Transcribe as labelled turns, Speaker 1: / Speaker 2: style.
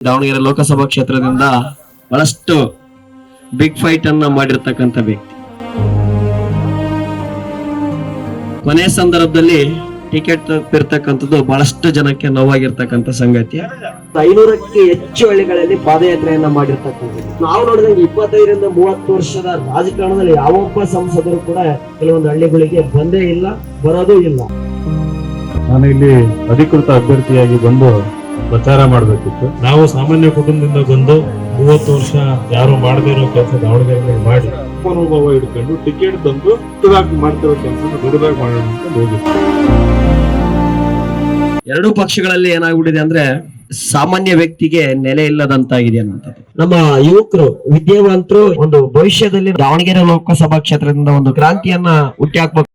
Speaker 1: ದಾವಣಗೆರೆ ಲೋಕಸಭಾ ಕ್ಷೇತ್ರದಿಂದ ಬಹಳಷ್ಟು big fight ಅನ್ನ ಮಾಡಿರ್ತಕ್ಕಂಥ ವ್ಯಕ್ತಿ. ಕೊನೆ ಸಂದರ್ಭದಲ್ಲಿ ಟಿಕೆಟ್ ತಪ್ಪಿರ್ತಕ್ಕಂಥದ್ದು ಬಹಳಷ್ಟು ಜನಕ್ಕೆ ನೋವಾಗಿರ್ತಕ್ಕಂಥ ಸಂಗತಿ. ಐನೂರಕ್ಕೆ ಹೆಚ್ಚು ಹಳ್ಳಿಗಳಲ್ಲಿ ಪಾದಯಾತ್ರೆಯನ್ನ ಮಾಡಿರ್ತಕ್ಕಂಥದ್ದು. ನಾವು ನೋಡಿದಂಗೆ ಇಪ್ಪತ್ತೈದರಿಂದ ಮೂವತ್ತು ವರ್ಷದ ರಾಜಕಾರಣದಲ್ಲಿ ಯಾವೊಬ್ಬ ಸಂಸದರು ಕೂಡ ಕೆಲವೊಂದು ಹಳ್ಳಿಗಳಿಗೆ ಬಂದೇ ಇಲ್ಲ ಬರೋದೂ ಇಲ್ಲ.
Speaker 2: ನಾನು ಇಲ್ಲಿ ಅಧಿಕೃತ ಅಭ್ಯರ್ಥಿಯಾಗಿ ಬಂದು ಪ್ರಚಾರ ಮಾಡಬೇಕಿತ್ತು.
Speaker 3: ನಾವು ಸಾಮಾನ್ಯ ಕುಟುಂಬದಿಂದ ಬಂದು ಮೂವತ್ತು ವರ್ಷ ಯಾರು ಮಾಡದೇ ಇರೋ ಕೆಲಸ ದಾವಣಗೆರೆಯಲ್ಲಿ ಮಾಡಿ
Speaker 2: ಅನುಭವ ಹಿಡ್ಕೊಂಡು ಟಿಕೆಟ್ ತಂದು ದೊಡ್ಡದಾಗಿ ಮಾಡ್ತಿರೋ ಕೆಲಸ ದೊಡ್ಡದಾಗಿ ಮಾಡೋಣ ಅಂತ ಹೋಗಿತ್ತು
Speaker 1: ಎರಡೂ ಪಕ್ಷಗಳಲ್ಲಿ ಏನಾಗ್ಬಿಟ್ಟಿದೆ ಅಂದ್ರೆ ಸಾಮಾನ್ಯ ವ್ಯಕ್ತಿಗೆ ನೆಲೆ ಇಲ್ಲದಂತಾಗಿದೆ ಅನ್ನೋಂಥದ್ದು ನಮ್ಮ ಯುವಕರು ವಿದ್ಯಾವಂತರು ಒಂದು ಭವಿಷ್ಯದಲ್ಲಿ ದಾವಣಗೆರೆ ಲೋಕಸಭಾ ಕ್ಷೇತ್ರದಿಂದ ಒಂದು ಕ್ರಾಂತಿಯನ್ನ ಹುಟ್ಟಿ ಹಾಕ್ಬೇಕು.